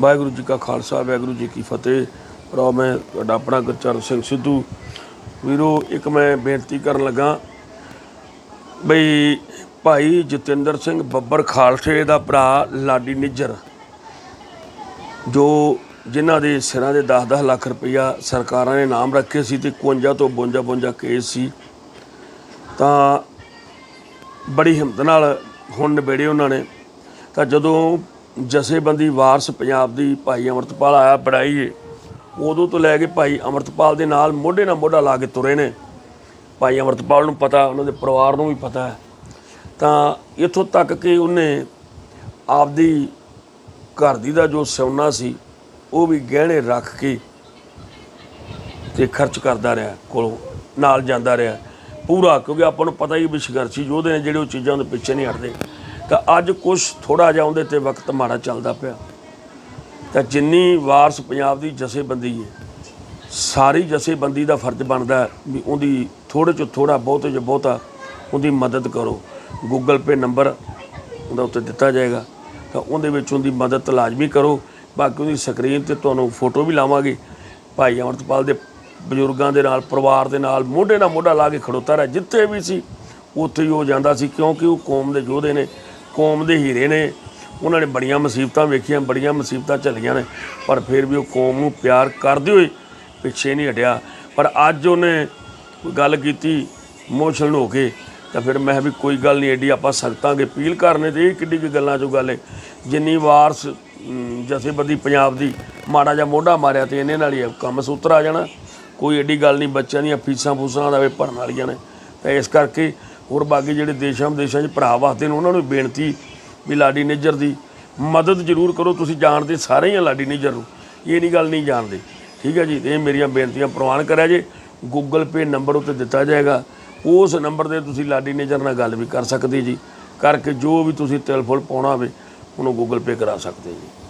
ਵਾਹਿਗੁਰੂ ਜੀ ਕਾ ਖਾਲਸਾ, ਵਾਹਿਗੁਰੂ ਜੀ ਕੀ ਫਤਿਹ। ਰੋ ਮੈਂ ਤੁਹਾਡਾ ਆਪਣਾ ਗੁਰਚਰਨ ਸਿੰਘ ਸਿੱਧੂ। ਵੀਰੋ, ਇੱਕ ਮੈਂ ਬੇਨਤੀ ਕਰਨ ਲੱਗਾ ਬਈ ਭਾਈ ਜਤਿੰਦਰ ਸਿੰਘ ਬੱਬਰ ਖਾਲਸੇ ਦਾ ਭਰਾ ਲਾਡੀ ਨਿੱਜਰ, ਜੋ ਜਿਨ੍ਹਾਂ ਦੇ ਸਿਰਾਂ ਦੇ 10-10 ਲੱਖ ਰੁਪਈਆ ਸਰਕਾਰਾਂ ਨੇ ਨਾਮ ਰੱਖੇ ਸੀ ਤੇ 51 ਤੋਂ 52 52 ਕੇਸ ਸੀ, ਤਾਂ ਬੜੀ ਹਿੰਮਤ ਨਾਲ ਹੁਣ ਨਿਬੇੜੇ ਉਹਨਾਂ ਨੇ। ਤਾਂ ਜਦੋਂ ਜਥੇਬੰਦੀ ਵਾਰਸ ਪੰਜਾਬ ਦੀ ਭਾਈ ਅਮਰਤਪਾਲ ਆਇਆ ਬੜਾਈਏ ਉਦੋਂ ਤੋਂ ਲੈ ਕੇ ਭਾਈ ਅਮਰਤਪਾਲ ਦੇ ਨਾਲ ਮੋਢੇ ਨਾਲ ਮੋਢਾ ਲਾ ਕੇ ਤੁਰੇ ਨੇ। ਭਾਈ ਅਮਰਤਪਾਲ ਨੂੰ ਪਤਾ, ਉਹਨਾਂ ਦੇ ਪਰਿਵਾਰ ਨੂੰ ਵੀ ਪਤਾ ਹੈ। ਤਾਂ ਇੱਥੋਂ ਤੱਕ ਕਿ ਉਹਨੇ ਆਪਦੀ ਘਰ ਦੀ ਦਾ ਜੋ ਸੋਨਾ ਸੀ, ਉਹ ਵੀ ਗਹਿਣੇ ਰੱਖ ਕੇ ਤੇ ਖਰਚ ਕਰਦਾ ਰਿਹਾ, ਕੋਲੋਂ ਨਾਲ ਜਾਂਦਾ ਰਿਹਾ। ਪੂਰਾ, ਕਿਉਂਕਿ ਆਪਾਂ ਨੂੰ ਪਤਾ ਹੀ ਵੀ ਸੰਘਰਸ਼ੀ ਯੋਧੇ ਨੇ ਜਿਹੜੇ ਉਹ ਚੀਜ਼ਾਂ ਦੇ ਪਿੱਛੇ ਨਹੀਂ ਹਟਦੇ। ਤਾਂ ਅੱਜ ਕੁਝ ਥੋੜਾ ਜਿਹਾ ਉਹਦੇ ਤੇ ਵਕਤ ਮਾੜਾ ਚੱਲਦਾ ਪਿਆ। ਤਾਂ ਜਿੰਨੀ ਵਾਰਸ ਪੰਜਾਬ ਦੀ ਜਥੇਬੰਦੀ ਹੈ, ਸਾਰੀ ਜਥੇਬੰਦੀ ਦਾ ਫਰਜ਼ ਬਣਦਾ ਵੀ ਉਹਦੀ ਥੋੜੇ ਚੋਂ ਥੋੜਾ ਬਹੁਤੇ ਜੋ ਬਹੁਤਾ ਉਹਦੀ ਮਦਦ ਕਰੋ। ਗੂਗਲ ਪੇ ਨੰਬਰ ਉਹਦਾ ਉੱਤੇ ਦਿੱਤਾ ਜਾਏਗਾ। ਤਾਂ ਉਹਦੇ ਵਿੱਚ ਉਹਦੀ ਮਦਦ ਲਾਜ਼ਮੀ ਕਰੋ। ਬਾਕੀ ਉਹਦੀ ਸਕਰੀਨ ਤੇ ਤੁਹਾਨੂੰ ਫੋਟੋ ਵੀ ਲਾਵਾਂਗੇ। ਭਾਈ ਅਮਰਤਪਾਲ ਦੇ ਬਜ਼ੁਰਗਾਂ ਦੇ ਨਾਲ, ਪਰਿਵਾਰ ਦੇ ਨਾਲ, ਮੋਢੇ ਨਾਲ ਮੋਢਾ ਲਾ ਕੇ ਖੜੋਤਾ ਰਿਹਾ। ਜਿੱਥੇ ਵੀ ਸੀ, ਉੱਥੇ ਹੀ ਉਹ ਜਾਂਦਾ ਸੀ ਕਿਉਂਕਿ ਉਹ ਕੌਮ ਦੇ ਯੋਧੇ ਨੇ। ਕੌਮ ਦੇ ਹੀਰੇ ਨੇ। ਉਹਨਾਂ ਨੇ ਬੜੀਆਂ ਮੁਸੀਬਤਾਂ ਵੇਖੀਆਂ, ਬੜੀਆਂ ਮੁਸੀਬਤਾਂ ਝੱਲੀਆਂ ਨੇ, ਪਰ ਫਿਰ ਵੀ ਉਹ ਕੌਮ ਨੂੰ ਪਿਆਰ ਕਰਦੇ ਹੋਏ ਪਿੱਛੇ ਨਹੀਂ ਹਟਿਆ। ਪਰ ਅੱਜ ਉਹਨੇ ਗੱਲ ਕੀਤੀ ਇਮੋਸ਼ਨਲ ਹੋ ਕੇ, ਤਾਂ ਫਿਰ ਮੈਂ ਕਿਹਾ ਵੀ ਕੋਈ ਗੱਲ ਨਹੀਂ ਐਡੀ ਆਪਾਂ ਸਕਤਾਂਗੇ ਅਪੀਲ ਕਰਨੇ ਤੇ ਇਹ ਕਿੱਡੀ ਕੀ ਗੱਲਾਂ ਚੋਂ ਗੱਲ ਹੈ ਜਿੰਨੀ ਵਾਰਸ ਜਥੇਬੰਦੀ ਪੰਜਾਬ ਦੀ ਮਾੜਾ ਜਿਹਾ ਮੋਢਾ ਮਾਰਿਆ ਤੇ ਇਹਨੇ ਨਾਲ ਹੀ ਇਹ ਕੰਮ ਸੂਤਰ ਆ ਜਾਣਾ। ਕੋਈ ਐਡੀ ਗੱਲ ਨਹੀਂ, ਬੱਚਿਆਂ ਦੀਆਂ ਫੀਸਾਂ ਫੂਸਾਂ ਦਾ ਵੀ ਭਰਨ ਵਾਲੀਆਂ ਨੇ। ਤਾਂ ਇਸ ਕਰਕੇ ਹੋਰ ਬਾਕੀ ਜਿਹੜੇ ਦੇਸ਼ਾਂ ਵਿਦੇਸ਼ਾਂ 'ਚ ਭਰਾ ਵਾਸਤੇ ਨੇ, ਉਹਨਾਂ ਨੂੰ ਵੀ ਬੇਨਤੀ ਵੀ ਲਾਡੀ ਨਿੱਜਰ ਦੀ ਮਦਦ ਜ਼ਰੂਰ ਕਰੋ, ਤੁਸੀਂ ਜਾਣਦੇ ਸਾਰੇ ਹੀ ਆ ਲਾਡੀ ਨਿੱਜਰ ਨੂੰ। ਇਹ ਨਹੀਂ ਗੱਲ ਨਹੀਂ ਜਾਣਦੇ। ਠੀਕ ਹੈ ਜੀ, ਇਹ ਮੇਰੀਆਂ ਬੇਨਤੀਆਂ ਪ੍ਰਵਾਨ ਕਰਿਆ ਜੇ ਗੂਗਲ ਪੇ ਨੰਬਰ ਉੱਤੇ ਦਿੱਤਾ ਜਾਏਗਾ। ਉਸ ਨੰਬਰ ਤੇ ਤੁਸੀਂ ਲਾਡੀ ਨਿੱਜਰ ਨਾਲ ਗੱਲ ਵੀ ਕਰ ਸਕਦੇ ਜੀ। ਕਰਕੇ ਜੋ ਵੀ ਤੁਸੀਂ ਤਿਲ ਫੁੱਲ ਪਾਉਣਾ ਹੋਵੇ, ਉਹਨੂੰ ਗੂਗਲ ਪੇ ਕਰਾ ਸਕਦੇ ਜੀ।